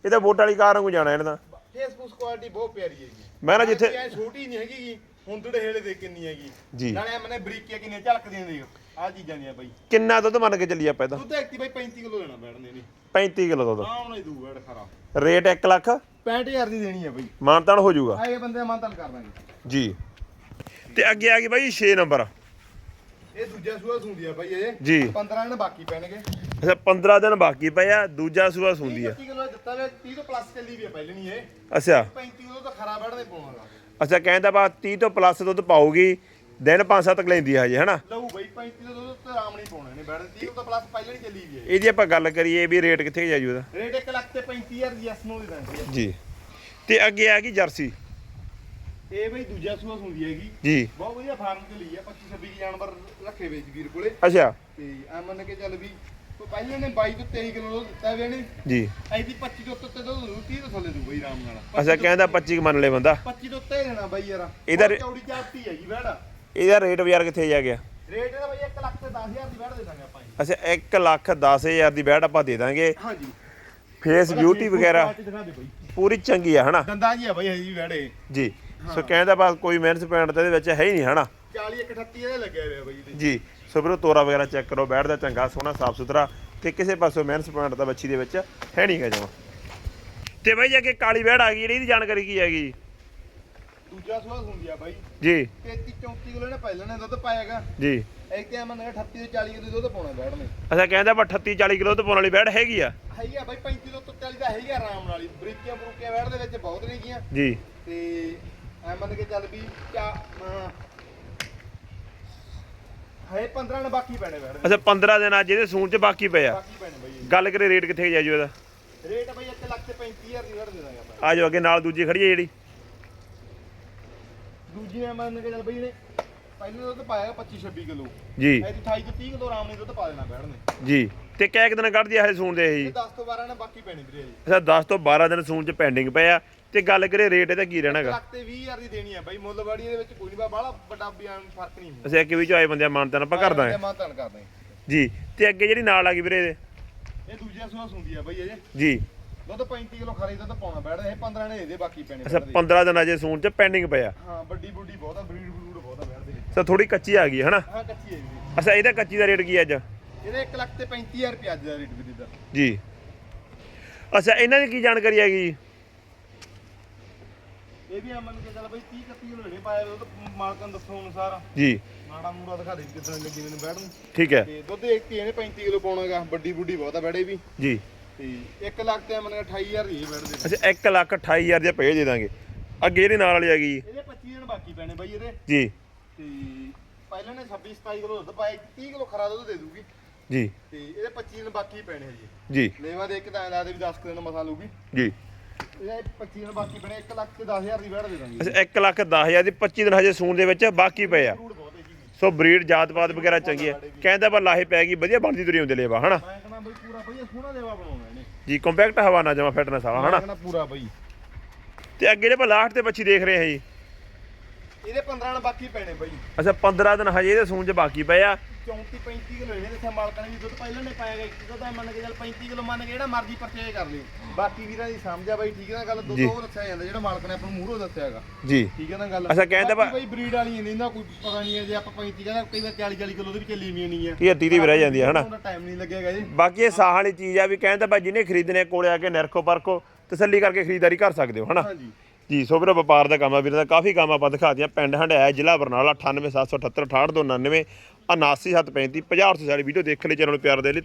Speaker 1: ਇਹ ਤਾਂ ਵੋਟ ਵਾਲੀ ਕਾਰ ਵਾਂਗੂ ਜਾਣਾ ਇਹਨੇ ਤਾਂ।
Speaker 2: ਫੇਸਬੁੱਕ ਕੁਆਲਿਟੀ ਬਹੁਤ ਪਿਆਰੀ ਹੈਗੀ।
Speaker 1: ਮੈਂ ਨਾ ਜਿੱਥੇ
Speaker 2: ਐ ਛੋਟੀ ਨਹੀਂ ਹੈਗੀ ਗੀ, ਹੁਣ ਤੁਹਾਡੇ ਹੇਲੇ ਦੇ ਕਿੰਨੀ ਹੈਗੀ।
Speaker 1: ਜੀ।
Speaker 2: ਨਾਲੇ ਮੈਨੇ ਬਰੀਕੀਆਂ ਕਿੰਨੀਆਂ ਝਲਕਦੀਆਂ ਨੇ ਆ ਚੀਜ਼ਾਂ ਦੀਆਂ ਬਈ।
Speaker 1: ਕਿੰਨਾ ਦੁੱਧ ਮੰਨ ਕੇ ਚੱਲੀ ਆਪਾਂ ਇਹਦਾ?
Speaker 2: ਦੁੱਧ ਐਕਟੀ ਬਈ 35 ਕਿਲੋ ਦੇਣਾ ਬੈਠਨੇ ਨੇ।
Speaker 1: 35 ਕਿਲੋ ਦੁੱਧ।
Speaker 2: ਆ ਹੁਣ ਇਹ ਦੂ ਬੈਠ ਖਰਾ।
Speaker 1: ਰੇਟ 1 ਲੱਖ?
Speaker 2: 65000 ਦੀ ਦੇਣੀ ਹੈ ਬਈ।
Speaker 1: ਮਾਨਤਾਨ ਹੋ ਜਾਊਗਾ।
Speaker 2: ਆਏ ਬੰਦੇ ਮਾਨਤਨ ਕਰ ਦਾਂਗੇ।
Speaker 1: ਜੀ। ਤੇ ਅੱਗੇ ਆ ਗਈ ਬਾਈ 6 ਨੰਬਰ।
Speaker 2: ਇਹ ਦੂਜਾ ਸੂਆ ਸੁੰਦੀ ਆ ਬਾਈ ਇਹ।
Speaker 1: ਜੀ।
Speaker 2: 15 ਨੇ ਬਾਕੀ ਪੈਣਗੇ।
Speaker 1: ਅੱਛਾ 15 ਦਿਨ ਬਾਕੀ ਪਏ ਆ ਦੂਜਾ ਸੂਆ ਸੁੰਦੀ ਆ।
Speaker 2: 30 ਕਿਲੋ ਦਿੱਤਾ ਵੇ 30 ਤੋਂ ਪਲੱਸ ਚੱਲੀ ਵੀ ਆ ਪਹਿਲੇ ਨਹੀਂ ਇਹ।
Speaker 1: ਅੱਛਾ।
Speaker 2: 35 ਕਿਲੋ ਤਾਂ ਖਰਾ ਬੜਨੇ ਪਾਉਣਾਗਾ
Speaker 1: ਅੱਛਾ ਕਹਿੰਦਾ ਬਾ 30 ਤੋਂ ਪਲੱਸ ਦੁੱਧ ਪਾਉਗੀ ਦਿਨ 5-7 ਤੱਕ ਲੈਂਦੀ ਆ ਹਜੇ ਹਨਾ?
Speaker 2: ਲਊ ਬਾਈ 35 ਕਿਲੋ ਦੁੱਧ ਤੇ ਆਰਾਮ ਨਹੀਂ ਪਾਉਣੇ ਨੇ ਬੈਠ 30 ਤੋਂ ਪਲੱਸ ਪਹਿਲੇ ਨਹੀਂ ਚੱਲੀ ਵੀ ਹੈ
Speaker 1: ਇਹਦੀ ਆਪਾਂ ਗੱਲ ਕਰੀਏ ਵੀ ਰੇਟ ਕਿੱਥੇ ਜਾਜੂ ਇਹਦਾ
Speaker 2: ਰੇਟ 1 ਲੱਖ ਤੇ 35000 ਦੀ ਐਸ ਨੂੰ ਦੇ ਦਾਂਗੇ
Speaker 1: ਜੀ। ਤੇ ਅੱਗੇ ਆ ਗਈ ਜਰਸੀ।
Speaker 2: ਇਹ ਬਈ ਦੂਜਾ ਸੂਆ ਸੁੰਦੀ ਹੈਗੀ।
Speaker 1: ਜੀ26
Speaker 2: ਬਹੁਤ ਵਧੀਆ ਫਾਰਮ ਤੇ ਲਈ ਆ 25 26 ਜਾਨਵਰ ਰੱਖੇ ਵੇ ਜੀ ਵੀਰ ਕੋਲੇ।
Speaker 1: ਅੱਛਾ।
Speaker 2: ਤੇ ਆ ਮੰਨ ਕੇ ਚੱਲ ਵੀ ਉਹ ਪਹਿਲੇ ਨੇ 22 ਤੋਂ 23 ਕਿਲੋ ਦੁੱਧ ਦਿੱਤਾ ਵੇ ਨੇ
Speaker 1: ਜੀ।
Speaker 2: ਐਦੀ 25 ਤੋਂ ਉੱਤੇ ਦੁੱਧ ਦੂ 30 ਤੋਂ ਥੱਲੇ ਦੂ ਬਈ ਆਰਾਮ ਨਾਲ।
Speaker 1: ਅੱਛਾ ਕਹਿੰਦਾ 25 ਮੰਨ ਲੈ ਬੰਦਾ।
Speaker 2: 25 ਤੋਂ ਉੱਤੇ ਲੈਣਾ ਬਾਈ ਯਾਰ।
Speaker 1: ਇਹਦਾ
Speaker 2: ਚੌੜੀ ਚਾਪਤੀ ਹੈਗੀ ਬੈੜਾ
Speaker 1: ਇਹਦਾ ਰੇਟ ਬਾਜ਼ਾਰ ਕਿੱਥੇ ਜਾ ਗਿਆ?
Speaker 2: ਰੇਟ ਇਹਦਾ ਬਾਈ 1 ਲੱਖ ਤੇ 10000 ਦੀ ਬੈੜ ਦੇ ਦਾਂਗੇ ਆਪਾਂ ਜੀ।
Speaker 1: ਅੱਛਾ 1 ਲੱਖ 10000 ਦੀ ਬੈਟ ਆਪਾਂ ਦੇ ਦਾਂਗੇ।
Speaker 2: ਹਾਂਜੀ।
Speaker 1: ਫੇਸ ਬਿਊਟੀ ਵਗੈਰਾ ਪੂਰੀ ਚੰਗੀ ਆ ਹਨਾ?
Speaker 2: ਦੰਦਾਂ ਜੀ ਆ ਬਾਈ ਹਜੀ ਬੈੜੇ
Speaker 1: ਜੀ। ਸੋ ਕਹਿੰਦਾ ਬਸ ਕੋਈ ਮਿਹਨਤ ਪੈਂਟ ਤੇ ਇਹਦੇ ਵਿੱਚ ਹੈ ਹੀ ਨਹੀਂ ਹਨਾ?
Speaker 2: 40 138 ਇਹਦੇ ਲੱਗਿਆ ਹੋਇਆ ਬਾਈ
Speaker 1: ਜੀ। ਸੋ ਵੀਰੋ ਤੋਰਾ ਵਗੈਰਾ ਚੈੱਕ ਕਰੋ ਬੈਠਦਾ ਚੰਗਾ ਸੋਹਣਾ ਸਾਫ਼ ਸੁਥਰਾ ਤੇ ਕਿਸੇ ਪਾਸੋਂ ਮਿਹਨਤ ਪੁਆਇੰਟ ਦਾ ਬੱਚੀ ਦੇ ਵਿੱਚ ਹੈ ਨਹੀਂ ਗਾ ਜਮਾ। ਤੇ ਬਾਈ ਜੇ ਕਿ ਕਾਲੀ ਬੈੜ ਆ ਗਈ ਜਿਹੜੀ ਇਹਦੀ ਜਾਣਕਾਰੀ ਕੀ ਹੈਗੀ?
Speaker 2: ਦੂਜਾ ਸੁਆ ਹੁੰਦੀ ਆ ਬਾਈ।
Speaker 1: ਜੀ।
Speaker 2: 33 34 ਕਿਲੋ ਨੇ ਪਹਿਲਾਂ ਨੇ ਦੁੱਧ ਪਾਇਆਗਾ
Speaker 1: ਜੀ।
Speaker 2: ਇੱਕ ਤੇ ਮੰਨ 38 ਤੋਂ 40 ਕਿਲੋ ਦੁੱਧ ਪਾਉਣਾ ਬੈੜ ਨੇ।
Speaker 1: ਅੱਛਾ ਕਹਿੰਦਾ ਬਾ 38 40 ਕਿਲੋ ਤੋਂ ਪਾਉਣ ਵਾਲੀ ਬੈੜ ਹੈਗੀ ਆ।
Speaker 2: ਹੈਗੀ ਆ ਬਾਈ 35 ਤੋਂ 40 ਦਾ ਹੈਗੀ ਆ ਆਰਾਮ ਨਾਲ ਹੀ। ਬਰੀਕੀਆਂ ਬਰੂਕੀਆਂ ਬੈੜ ਦੇ ਵਿੱਚ ਬਹੁਤ ਨੇ ਗੀਆਂ।
Speaker 1: ਜੀ।
Speaker 2: ਤੇ ਐ ਮੰਨ ਕੇ ਚੱਲ ਵੀ ਚਾ ਅਮ, ਹੈ 15 ਨੇ ਬਾਕੀ ਪੈਣੇ ਦੇ।
Speaker 1: ਅੱਛਾ 15 ਦਿਨ ਅੱਜ ਇਹਦੇ ਸੂਣ ਚ ਬਾਕੀ ਪਿਆ
Speaker 2: ਬਾਕੀ ਪੈਣੇ ਬਾਈ
Speaker 1: ਗੱਲ ਕਰੇ ਰੇਟ ਕਿੱਥੇ ਜਾ ਜੂ ਇਹਦਾ?
Speaker 2: ਰੇਟ ਬਾਈ 1 ਲੱਖ ਤੇ 35000 ਦੀ ਬੈੜ ਦੇ ਦਾਂਗੇ ਆਪਾਂ।
Speaker 1: ਆ ਜਾਓ ਅੱਗੇ ਨਾਲ ਦੂਜੀ ਖੜੀ ਹੈ ਜਿਹੜੀ।
Speaker 2: ਦੂਜੀ ਨੇ ਮੰਨ ਕੇ ਚੱਲ ਬਈ ਨੇ ਪਹਿਲੇ ਦੁੱਧ ਪਾਇਆ 25 26 ਕਿਲੋ।
Speaker 1: ਜੀ।
Speaker 2: ਐਦੀ 28 ਤੋਂ 30 ਕਿਲੋ ਆਰਾਮ ਨਾਲ ਦੁੱਧ ਪਾ ਦੇਣਾ ਬੈੜ ਨੇ।
Speaker 1: ਜੀ। ਤੇ ਕਿਹ ਕਿ ਦਿਨ ਕੱਢਦੀ ਆ ਇਹ ਸੂਣ ਦੇ ਇਹ
Speaker 2: ਇਹ 10 ਤੋਂ 12 ਨੇ ਬਾਕੀ ਪੈਣੇ ਵੀਰੇ ਜੀ।
Speaker 1: ਅੱਛਾ 10 ਤੋਂ 12 ਦਿਨ ਸੂਣ ਚ ਪੈਂਡਿੰਗ ਪਿਆ ਤੇ ਗੱਲ ਕਰੇ ਰੇਟ ਇਹਦਾ ਕੀ ਰਹਿਣਾਗਾ?
Speaker 2: ਲੱਖ ਤੇ 20000 ਦੀ ਦੇਣੀ ਆ ਬਾਈ। ਮੁੱਲਵਾੜੀ ਦੇ ਵਿੱਚ ਕੋਈ ਨਹੀਂ ਬਾਹਲਾ ਵੱਡਾ ਬਿਆਨ ਫ਼ਰਕ ਨਹੀਂ ਹੁੰਦਾ।
Speaker 1: ਅਸੀਂ ਇੱਕ ਵੀ ਚ ਆਏ ਬੰਦੇ ਮਾਨਤਾਂ ਆਪਾਂ ਕਰ ਦਾਂਗੇ।
Speaker 2: ਮਾਂ ਤਨ ਕਰਦੇ ਹਾਂ।
Speaker 1: ਜੀ। ਤੇ ਅੱਗੇ ਜਿਹੜੀ ਨਾਲ ਆ ਗਈ ਵੀਰੇ ਇਹਦੇ?
Speaker 2: ਇਹ ਦੂਜਾ ਸੂਆ ਸੁੰਦੀ ਆ ਬਾਈ ਅਜੇ
Speaker 1: ਜੀ।
Speaker 2: ਦੁੱਧ 35 ਕਿਲੋ ਖਾਲੀ ਦੁੱਧ ਪਾਉਣਾ ਬੈਠਦਾ ਇਹ 15 ਨੇ ਇਹਦੇ ਬਾਕੀ ਪੈਣੇ
Speaker 1: ਅੱਛਾ
Speaker 2: ਬੈਠ ਦੇ।
Speaker 1: 15 ਦਿਨ ਅਜੇ ਸੂਣ ਚ ਪੈਂਡਿੰਗ ਪਿਆ।
Speaker 2: ਹਾਂ ਵੱਡੀ ਬੁੱਢੀ ਬਹੁਤ ਆ ਬਰੀਡ ਬਰੂਡ ਬਹੁਤ ਆ ਬੈਠ ਦੇ ਵਿੱਚ।
Speaker 1: ਅੱਛਾ ਥੋੜੀ ਕੱਚੀ ਆ ਗਈ ਹੈ ਹਨਾ?
Speaker 2: ਹਾਂ ਕੱਚੀ ਹੈ ਜੀ।
Speaker 1: ਅੱਛਾ ਇਹਦਾ ਕੱਚੀ ਦਾ ਰੇਟ ਕੀ ਹੈ ਅੱਜ?
Speaker 2: ਇਹਦੇ 1 ਲੱਖ ਤੇ 35000 ਰੁਪਏ ਅੱਜ ਦਾ ਰੇਟ ਵੀਰੇ ਦਾ।
Speaker 1: ਜੀ। ਅੱਛਾ ਇਹਨਾਂ ਦੀ ਕੀ ਜਾਣਕਾਰੀ ਹੈਗੀ
Speaker 2: ਇਹ ਵੀ ਅਮਨ ਕੇ ਚੱਲ ਬਾਈ 30 31 ਕਿਲੋ ਲੈਣੇ ਪਾਇਆ ਉਹ ਤਾਂ ਮਾਲਕਾਂ ਨੂੰ ਦੱਸੋ ਅਨੁਸਾਰ।
Speaker 1: ਜੀ।
Speaker 2: ਮਾੜਾ ਮੂੜਾ ਦਿਖਾ ਦੇ ਕਿਦਾਂ ਲੱਗੀ ਮੈਨੂੰ ਬੈਠ ਨੂੰ।
Speaker 1: ਠੀਕ ਹੈ।
Speaker 2: ਤੇ ਦੁੱਧ ਇੱਕ ਇਹਨੇ 35 ਕਿਲੋ ਪਾਉਣਾਗਾ ਵੱਡੀ ਬੁੱਢੀ ਬਹੁਤ ਆ ਬੈੜੇ ਵੀ।
Speaker 1: ਜੀ।
Speaker 2: ਤੇ 1 ਲੱਖ ਤੇ ਅਮਨ 28000 ਦੀ ਇਹ ਬੈਠ ਦੇ
Speaker 1: ਅੱਛਾ 1 ਲੱਖ 28000 ਦੇ ਦੇ ਦਾਂਗੇ। ਅੱਗੇ ਜਿਹੜੀ ਨਾਲ ਵਾਲੀ ਹੈਗੀ।
Speaker 2: ਇਹਦੇ 25 ਦਿਨ ਬਾਕੀ ਪੈਣੇ ਬਾਈ ਇਹਦੇ।
Speaker 1: ਜੀ।
Speaker 2: ਤੇ ਪਹਿਲਾਂ ਨੇ 26 27 ਕਿਲੋ ਦੁੱਧ ਪਾਇਆ 30 ਕਿਲੋ ਖਰਾ ਦੁੱਧ ਦੇ ਦੂਗੀ।
Speaker 1: ਜੀ।
Speaker 2: ਤੇ ਇਹਦੇ 25 ਦਿਨ ਬਾਕੀ ਪੈਣੇ ਹਜੇ।
Speaker 1: ਜੀ।
Speaker 2: ਲੇਵਾ ਦੇਖ ਕੇ ਤਾਂ ਲੱਗਦਾ ਵੀ 10 ਕੁ ਦਿਨ ਮਸਾ ਲੂਗੀ
Speaker 1: ਜੀ।
Speaker 2: ਇਹਦੇ 25 ਦਿਨ ਬਾਕੀ ਪੈਣੇ 1 ਲੱਖ ਤੇ 10000 ਦੀ ਬੈਠ ਦੇ ਦਾਂਗੇ।
Speaker 1: ਅੱਛਾ 1 ਲੱਖ 10000 ਦੀ 25 ਦਿਨ ਹਜੇ ਸੂਣ ਦੇ ਵਿੱਚ ਬਾਕੀ ਪਏ ਆ।
Speaker 2: ਜੀ।
Speaker 1: ਸੋ ਬਰੀਡ ਜਾਤ-ਪਾਤ ਵਗੈਰਾ ਚੰਗੀ ਹੈ। ਕਹਿੰਦਾ ਪਰ ਲਾਹੇ ਪੈ ਗਈ ਵਧੀਆ ਬਣਦੀ ਤੁਰੀ ਹੁੰਦੇ ਲੇਵਾ ਹਨਾ?
Speaker 2: ਮੈਂ ਕਹਿੰਦਾ ਬਈ ਪੂਰਾ ਬਈ ਸੋਹਣਾ ਬਣਾਉਣਾ ਇਹਨੇ
Speaker 1: ਜੀ ਕੰਪੈਕਟ ਹਵਾਨਾ ਜਮਾ ਫਿਟਨੈਸ ਵਾਲਾ ਹਨਾ?
Speaker 2: ਕਹਿੰਦਾ ਪੂਰਾ ਬਈ।
Speaker 1: ਤੇ ਅੱਗੇ ਜਿਹੜੇ ਆਪਾਂ ਲਾਸਟ ਤੇ ਬੱਚੀ ਦੇਖ ਰਹੇ ਹਾਂ ਜੀ।
Speaker 2: ਇਹਦੇ 15 ਦਿਨ ਬਾਕੀ ਪੈਣੇ ਬਈ।
Speaker 1: ਅੱਛਾ 15 ਦਿਨ ਹਜੇ ਇਹਦੇ ਸੂਣ 'ਚ ਬਾਕੀ ਪਏ ਆ।
Speaker 2: 34 35 ਕਿਲੋ ਇਹਨੇ ਤੇ ਮਾਲਕਾਂ ਨੇ ਵੀ ਦੁੱਧ ਪਹਿਲਾਂ ਨੇ ਪਾਇਆ ਗਿਆ ਇੱਕ ਤਾਂ ਮੰਨ ਕੇ ਚੱਲ 35 ਕਿਲੋ ਮੰਨ ਕੇ ਜਿਹੜਾ ਮਰਜ਼ੀ ਪਰਚੇਜ ਕਰ ਲਿਓ। ਬਾਕੀ ਵੀਰਾਂ ਦੀ ਸਮਝ ਆ ਬਾਈ ਠੀਕ ਹੈ ਨਾ ਗੱਲ? ਦੁੱਧ। ਉਹ ਦੱਸਿਆ ਜਾਂਦਾ ਜਿਹੜਾ ਮਾਲਕ ਨੇ ਆਪਾਂ ਨੂੰ ਮੂਹਰੋਂ ਦੱਸਿਆ ਹੈਗਾ।
Speaker 1: ਜੀ।
Speaker 2: ਠੀਕ ਹੈ ਨਾ ਗੱਲ?
Speaker 1: ਅੱਛਾ, ਕਹਿੰਦੇ ਬਾ-
Speaker 2: ਬਈ ਬਰੀਡ ਵਾਲੀ ਨਹੀਂ ਨਾ ਕੋਈ ਪਤਾ ਨਹੀਂ ਹੈ ਜੇ ਆਪਾਂ 35 ਕਹਿੰਦਾ ਕਈ ਵਾਰ 40 40 ਕਿਲੋ ਦੀ ਵੀ ਚੱਲੀ ਵੀ ਨਹੀਂ ਹੈ
Speaker 1: ਕੀ ਹੱਤੀ ਦੀ ਵੀ ਰਹਿ ਜਾਂਦੀ ਹੈ ਹਨਾ?
Speaker 2: ਉਹਦਾ ਟਾਈਮ ਨਹੀਂ ਲੱਗੇਗਾ ਜੀ।
Speaker 1: ਬਾਕੀ ਇਹ ਸਾਹ ਵਾਲੀ ਚੀਜ਼ ਆ ਵੀ ਕਹਿੰਦਾ ਭਾਈ ਜਿਹਨੇ ਖਰੀਦਣੇ ਕੋਲੇ ਆ ਕੇ ਨਿਰਖੋ ਪਰਖੋ ਤਸੱਲੀ ਕਰਕੇ ਖਰੀਦਦਾਰੀ ਕਰ ਸਕਦੇ ਹੋ ਹਨਾ? ਜੀ ਸੋ ਵੀਰੋ ਵਪਾਰ ਦਾ ਕੰਮ ਆ ਵੀਰਾਂ ਦਾ ਕਾਫੀ ਕੰਮ ਆਪਾਂ ਦਿਖਾ ਦਿਆਂ ਪਿੰਡ ਹੰਡਾਇਆ ਜ਼ਿਲ੍ਹਾ ਬਰਨਾਲਾ 98778 6899 79735 50 ਸਾਡੀ ਵੀਡੀਓ ਦੇਖਣ ਲਈ ਚੈਨਲ ਨੂੰ ਪਿਆਰ ਦੇ ਲਈ।